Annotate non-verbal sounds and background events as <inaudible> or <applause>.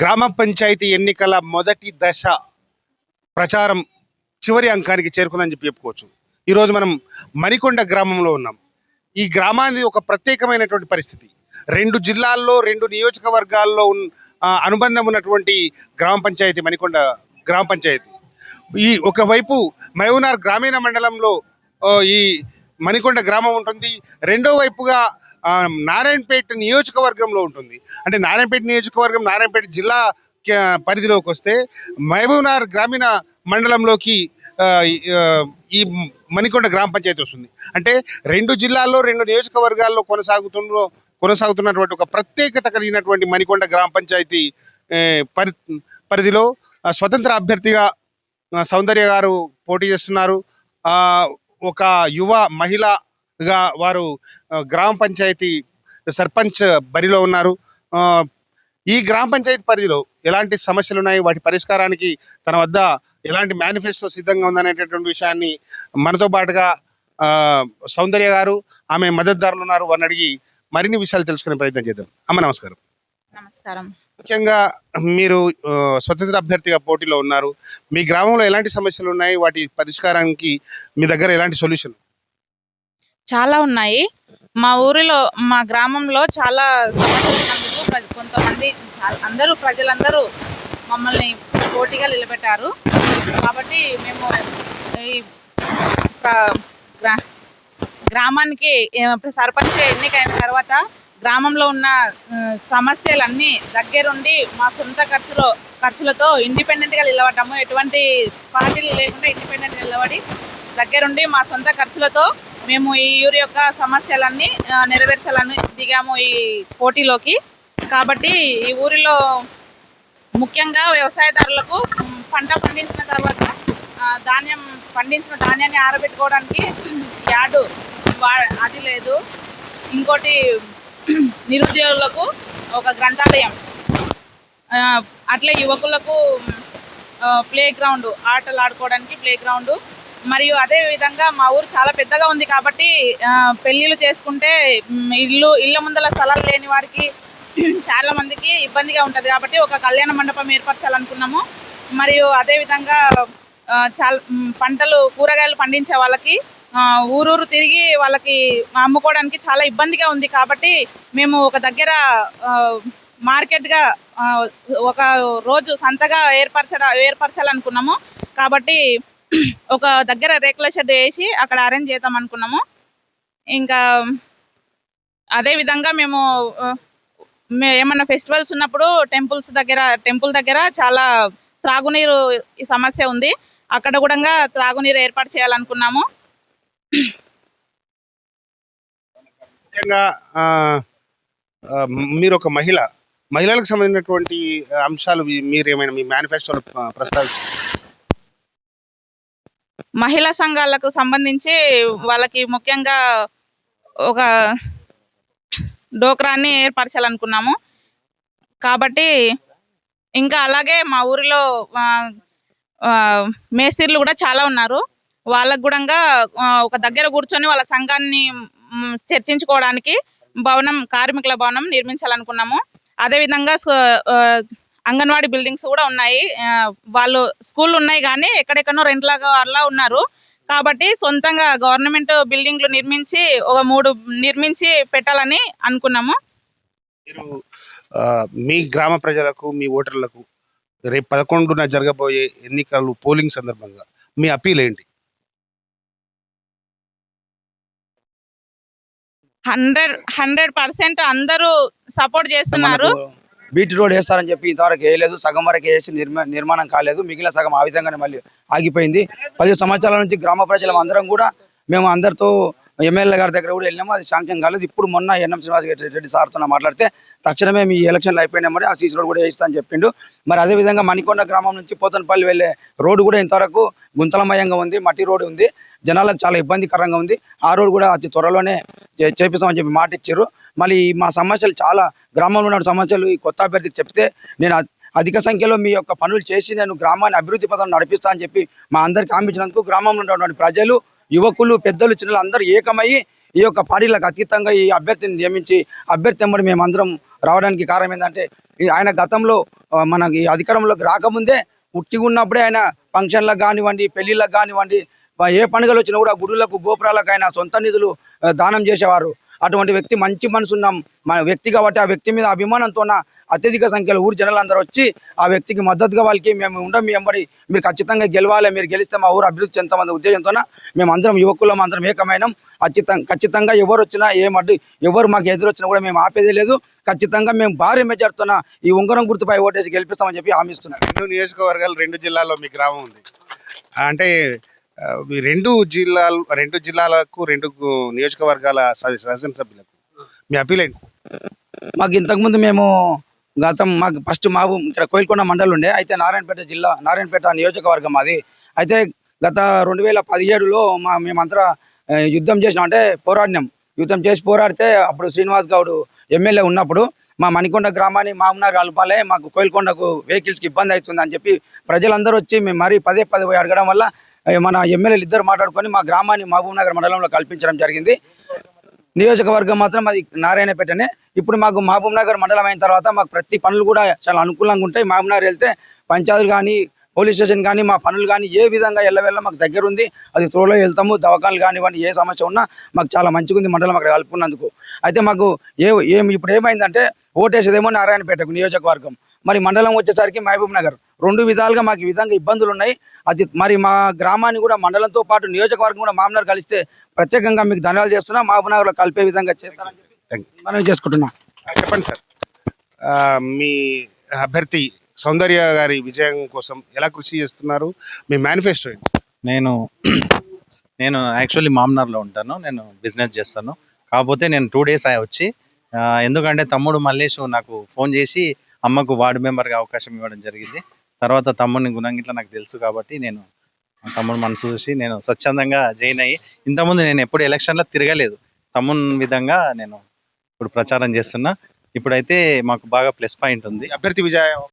గ్రామ పంచాయతీ ఎన్నికల మొదటి దశ ప్రచారం చివరి అంకానికి చేరుకుందని చెప్పి చెప్పుకోవచ్చు. ఈరోజు మనం మణికొండ గ్రామంలో ఉన్నాం. ఈ గ్రామానికి ఒక ప్రత్యేకమైనటువంటి పరిస్థితి. రెండు జిల్లాల్లో రెండు నియోజకవర్గాల్లో అనుబంధం ఉన్నటువంటి గ్రామ పంచాయతీ మణికొండ గ్రామ పంచాయతీ. ఈ ఒకవైపు మయూనార్ గ్రామీణ మండలంలో ఈ మణికొండ గ్రామం ఉంటుంది. రెండో వైపుగా నారాయణపేట నియోజకవర్గంలో ఉంటుంది. అంటే నారాయణపేట నియోజకవర్గం నారాయణపేట జిల్లా పరిధిలోకి వస్తే మహబూబ్నగర్ గ్రామీణ మండలంలోకి ఈ- మణికొండ గ్రామ పంచాయతీ వస్తుంది. అంటే రెండు జిల్లాల్లో రెండు నియోజకవర్గాల్లో కొనసాగుతున్న కొనసాగుతున్నటువంటి ఒక ప్రత్యేకత కలిగినటువంటి మణికొండ గ్రామ పంచాయతీ పరి పరిధిలో స్వతంత్ర అభ్యర్థిగా సౌందర్య గారు పోటీ చేస్తున్నారు. ఒక యువ మహిళ మహిళగా వారు గ్రామ పంచాయతీ సర్పంచ్ బరిలో ఉన్నారు. ఈ గ్రామ పంచాయతీ పరిధిలో ఎలాంటి సమస్యలు ఉన్నాయి వాటి పరిష్కారానికి తన వద్ద ఎలాంటి మేనిఫెస్టో సిద్ధంగా ఉందనేటటువంటి విషయాన్ని మనతో పాటుగా సౌందర్య గారు ఆమె మద్దతుదారులు ఉన్నారు. వారిని అడిగి మరిన్ని విషయాలు తెలుసుకునే ప్రయత్నం చేద్దాం. అమ్మ నమస్కారం. నమస్కారం. ముఖ్యంగా మీరు స్వతంత్ర అభ్యర్థిగా పోటీలో ఉన్నారు. మీ గ్రామంలో ఎలాంటి సమస్యలు ఉన్నాయి వాటి పరిష్కారానికి మీ దగ్గర ఎలాంటి సొల్యూషన్? చాలా ఉన్నాయి. మా ఊరిలో మా గ్రామంలో చాలా సమస్యలు కొంతమంది అందరూ ప్రజలందరూ మమ్మల్ని పోటీగా నిలబెట్టారు. కాబట్టి మేము ఈ గ్రామానికి సర్పంచ్ ఎన్నికైన తర్వాత గ్రామంలో ఉన్న సమస్యలన్నీ దగ్గరుండి మా సొంత ఖర్చులో ఖర్చులతో ఇండిపెండెంట్గా నిలబడ్డాము. ఎటువంటి పార్టీలు లేకుండా ఇండిపెండెంట్గా నిలబడి దగ్గరుండి మా సొంత ఖర్చులతో మేము ఈ ఊరి యొక్క సమస్యలన్నీ నెరవేర్చాలని దిగాము ఈ పోటీలోకి. కాబట్టి ఈ ఊరిలో ముఖ్యంగా వ్యవసాయదారులకు పంట పండించిన తర్వాత ధాన్యం పండించిన ధాన్యాన్ని ఆరబెట్టుకోవడానికి యార్డు వా- అది లేదు. ఇంకోటి నిరుద్యోగులకు ఒక గ్రంథాలయం. అట్లే యువకులకు ప్లే గ్రౌండ్ ఆటలు ఆడుకోవడానికి ప్లే గ్రౌండ్ మరియు అదే విధంగా మా ఊరు చాలా పెద్దగా ఉంది కాబట్టి పెళ్ళిళ్ళు చేసుకుంటే ఇల్లు ఇళ్ళ ముందల స్థలాలు లేని వారికి <clears throat> చాలా మందికి ఇబ్బందిగా ఉంటుంది కాబట్టి ఒక కళ్యాణ మండపం ఏర్పరచాలనుకున్నాము. మరియు అదేవిధంగా చాలా పంటలు కూరగాయలు పండించే వాళ్ళకి ఊరూరు తిరిగి వాళ్ళకి అమ్ముకోవడానికి చాలా ఇబ్బందిగా ఉంది కాబట్టి మేము ఒక దగ్గర మార్కెట్గా ఒక రోజు సంతగా ఏర్పరచ ఏర్పరచాలనుకున్నాము. కాబట్టి ఒక దగ్గర రేకుల షెడ్ వేసి అక్కడ అరేంజ్ చేద్దాం అనుకున్నాము. ఇంకా అదే విధంగా మేము ఏమన్నా ఫెస్టివల్స్ ఉన్నప్పుడు టెంపుల్స్ దగ్గర టెంపుల్ దగ్గర చాలా త్రాగునీరు సమస్య ఉంది. అక్కడ కూడా త్రాగునీరు ఏర్పాటు చేయాలనుకున్నాము. ముఖ్యంగా మీరు ఒక మహిళ మహిళలకు సంబంధించినటువంటి అంశాలు మీరు ఏమైనా మీ మేనిఫెస్టోలో ప్రస్తావించారు మహిళా సంఘాలకు సంబంధించి వాళ్ళకి ముఖ్యంగా ఒక డోక్రాన్ని ఏర్పరచాలనుకున్నాము. కాబట్టి ఇంకా అలాగే మా ఊరిలో మేస్త్రీలు కూడా చాలా ఉన్నారు. వాళ్ళకు కూడా ఒక దగ్గర కూర్చొని వాళ్ళ సంఘాన్ని చర్చించుకోవడానికి భవనం కార్మికుల భవనం నిర్మించాలనుకున్నాము. అదేవిధంగా అంగన్వాడీ బిల్డింగ్స్ కూడా ఉన్నాయి. వాళ్ళు స్కూల్ ఉన్నాయి కానీ ఎక్కడెక్కడో రెంట్ లాగా అలా ఉన్నారు. కాబట్టి సొంతంగా గవర్నమెంట్ బిల్డింగ్లు నిర్మించి ఒక మూడు నిర్మించి పెట్టాలని అనుకున్నాము. మీరు మీ గ్రామ ప్రజలకు మీ ఓటర్లకు రేపు పదకొండున జరగబోయే ఎన్నికలు పోలింగ్ సందర్భంగా మీ అప్పీల్ ఏంటి? హండ్రెడ్ హండ్రెడ్ పర్సెంట్ అందరూ సపోర్ట్ చేస్తున్నారు. బీటీ రోడ్ వేస్తారని చెప్పి ఇంతవరకు వేయలేదు. సగం వరకు వేసి నిర్మాణం కాలేదు. మిగిలిన సగం ఆ విధంగానే మళ్ళీ ఆగిపోయింది. పది సంవత్సరాల నుంచి గ్రామ ప్రజలం అందరం కూడా మేము అందరితో ఎమ్మెల్యే గారి దగ్గర కూడా వెళ్ళినాము. అది శాంక్యం కాలేదు. ఇప్పుడు మొన్న ఎన్ఎం శ్రీనివాస్ రెడ్డి సార్తో మాట్లాడితే తక్షణమే మీ ఎలక్షన్లు అయిపోయినా మరి ఆ సీసీ రోడ్ కూడా వేయిస్తా అని చెప్పిండు. మరి అదే విధంగా మణికొండ గ్రామం నుంచి పోతనపల్లి వెళ్ళే రోడ్డు కూడా ఇంతవరకు గుంతలమయంగా ఉంది. మట్టి రోడ్డు ఉంది. జనాలకు చాలా ఇబ్బందికరంగా ఉంది. ఆ రోడ్డు కూడా అతి త్వరలోనే చేపిస్తామని చెప్పి మాట ఇచ్చారు. మళ్ళీ ఈ మా సమస్యలు చాలా గ్రామంలో ఉన్న సమస్యలు ఈ కొత్త అభ్యర్థికి చెప్తే నేను అధిక సంఖ్యలో మీ యొక్క పనులు చేసి నేను గ్రామాన్ని అభివృద్ధి పథం నడిపిస్తా అని చెప్పి మా అందరికి హామీ గ్రామంలో ఉన్నటువంటి ప్రజలు యువకులు పెద్దలు చిన్నలు అందరూ ఏకమయ్యి ఈ యొక్క పార్టీలకు అతీతంగా ఈ అభ్యర్థిని నియమించి అభ్యర్థి వెంబడి మేమందరం రావడానికి కారణం ఏంటంటే ఆయన గతంలో ఆ, మనకి అధికారంలోకి రాకముందే ఉట్టిగా ఉన్నప్పుడే ఆయన ఫంక్షన్లకు కానివ్వండి పెళ్ళిళ్ళకు కానివ్వండి ఏ పండుగలు వచ్చినా కూడా గుడులకు గోపురాలకు ఆయన సొంత నిధులు దానం చేసేవారు. అటువంటి వ్యక్తి మంచి మనసు ఉన్న మన వ్యక్తి కాబట్టి ఆ వ్యక్తి మీద అభిమానంతో అత్యధిక సంఖ్యలో ఊరు జనాలందరూ వచ్చి ఆ వ్యక్తికి మద్దతుగా వాళ్ళకి మేము ఉండం మీ వెంబడి మీరు ఖచ్చితంగా గెలవాలి మీరు గెలిస్తే మా ఊరు అభివృద్ధి చెందమంది ఉద్దేశంతో మేము అందరం యువకులం అందరం ఏకమైనం. ఖచ్చితంగా ఖచ్చితంగా ఎవరు వచ్చినా ఏం అడ్డు ఎవరు మాకు ఎదురొచ్చినా కూడా మేము ఆపేదే లేదు. ఖచ్చితంగా మేము భారీ మెజార్టీతోన ఈ ఉంగరం గుర్తుపై ఓటేసి గెలిపిస్తామని చెప్పి హామీ ఇస్తున్నాం రెండు నియోజకవర్గాలు రెండు జిల్లాల్లో మీ గ్రామం ఉంది. అంటే రెండు జిల్లాలు రెండు జిల్లాలకు రెండు నియోజకవర్గాల శాసనసభ్యులకు మీ అప్పీల్ ఏంటి? మాకు ఇంతకుముందు మేము గతం మాకు ఫస్ట్ మా ఇక్కడ కోయిల్కొండ మండలం ఉండే అయితే నారాయణపేట జిల్లా నారాయణపేట నియోజకవర్గం మాది అయితే గత రెండు వేల పదిహేడులో మా మేమంతా యుద్ధం చేసినాం. అంటే పోరాడినాం. యుద్ధం చేసి పోరాడితే అప్పుడు శ్రీనివాస్ గౌడ్ ఎమ్మెల్యే ఉన్నప్పుడు మా మణికొండ గ్రామాన్ని మామూనార్ కలపాలే మాకు కోయిల్కొండకు వెహికల్స్కి ఇబ్బంది అవుతుంది అని చెప్పి ప్రజలందరూ వచ్చి మేము మరీ పదే పదే పోయి అడగడం వల్ల మన ఎమ్మెల్యేలు ఇద్దరు మాట్లాడుకొని మా గ్రామాన్ని మహబూబ్ నగర్ మండలంలో కల్పించడం జరిగింది. నియోజకవర్గం మాత్రం అది నారాయణపేటనే. ఇప్పుడు మాకు మహబూబ్ నగర్ మండలం అయిన తర్వాత మాకు ప్రతి పనులు కూడా చాలా అనుకూలంగా ఉంటాయి. మహబూబ్ నగర్ వెళ్తే పంచాయతీలు కానీ పోలీస్ స్టేషన్ కానీ మా పనులు కానీ ఏ విధంగా వెళ్ళవెళ్ళ మాకు దగ్గర ఉంది అది త్వరలో వెళ్తాము. దవాఖాలు కానివ్వండి ఏ సమస్య ఉన్నా మాకు చాలా మంచిగా ఉంది మండలం అక్కడ కలుపుకున్నందుకు. అయితే మాకు ఏ ఏం ఇప్పుడు ఏమైందంటే ఓటేసేదేమో నారాయణపేటకు నియోజకవర్గం. మరి మండలం వచ్చేసరికి మహబూబ్ నగర్. రెండు విధాలుగా మాకు ఈ విధంగా ఇబ్బందులు ఉన్నాయి అది మరి మా గ్రామాన్ని కూడా మండలంతో పాటు నియోజకవర్గం కూడా మామూలు కలిస్తే ప్రత్యేకంగా మీకు ధన్యవాదాలు చేస్తున్నా. మహబూబ్ నగర్లో కలిపే విధంగా చేస్తారని చెప్పి. మనం చేసుకుంటున్నా. చెప్పండి సార్. మీ అభ్యర్థి సౌందర్య గారి విజయం కోసం ఎలా కృషి చేస్తున్నారు? మీ మేనిఫెస్టో ఏంటి? నేను నేను యాక్చువల్లీ మామ్నార్లో ఉంటాను. నేను బిజినెస్ చేస్తాను. కాకపోతే నేను టూ డేస్ అయ్యి వచ్చి ఎందుకంటే తమ్ముడు మల్లేష్ నాకు ఫోన్ చేసి అమ్మకు వార్డు మెంబర్గా అవకాశం ఇవ్వడం జరిగింది. తర్వాత తమ్ముడిని గుణంగిట్లా నాకు తెలుసు కాబట్టి నేను తమ్ముడు మనసు చూసి నేను స్వచ్ఛందంగా జాయిన్ అయ్యి ఇంతకుముందు నేను ఎప్పుడు ఎలక్షన్లో తిరగలేదు. తమ్ముని విధంగా నేను ఇప్పుడు ప్రచారం చేస్తున్నా. ఇప్పుడైతే మాకు బాగా ప్లస్ పాయింట్ ఉంది. అభ్యర్థి విజయ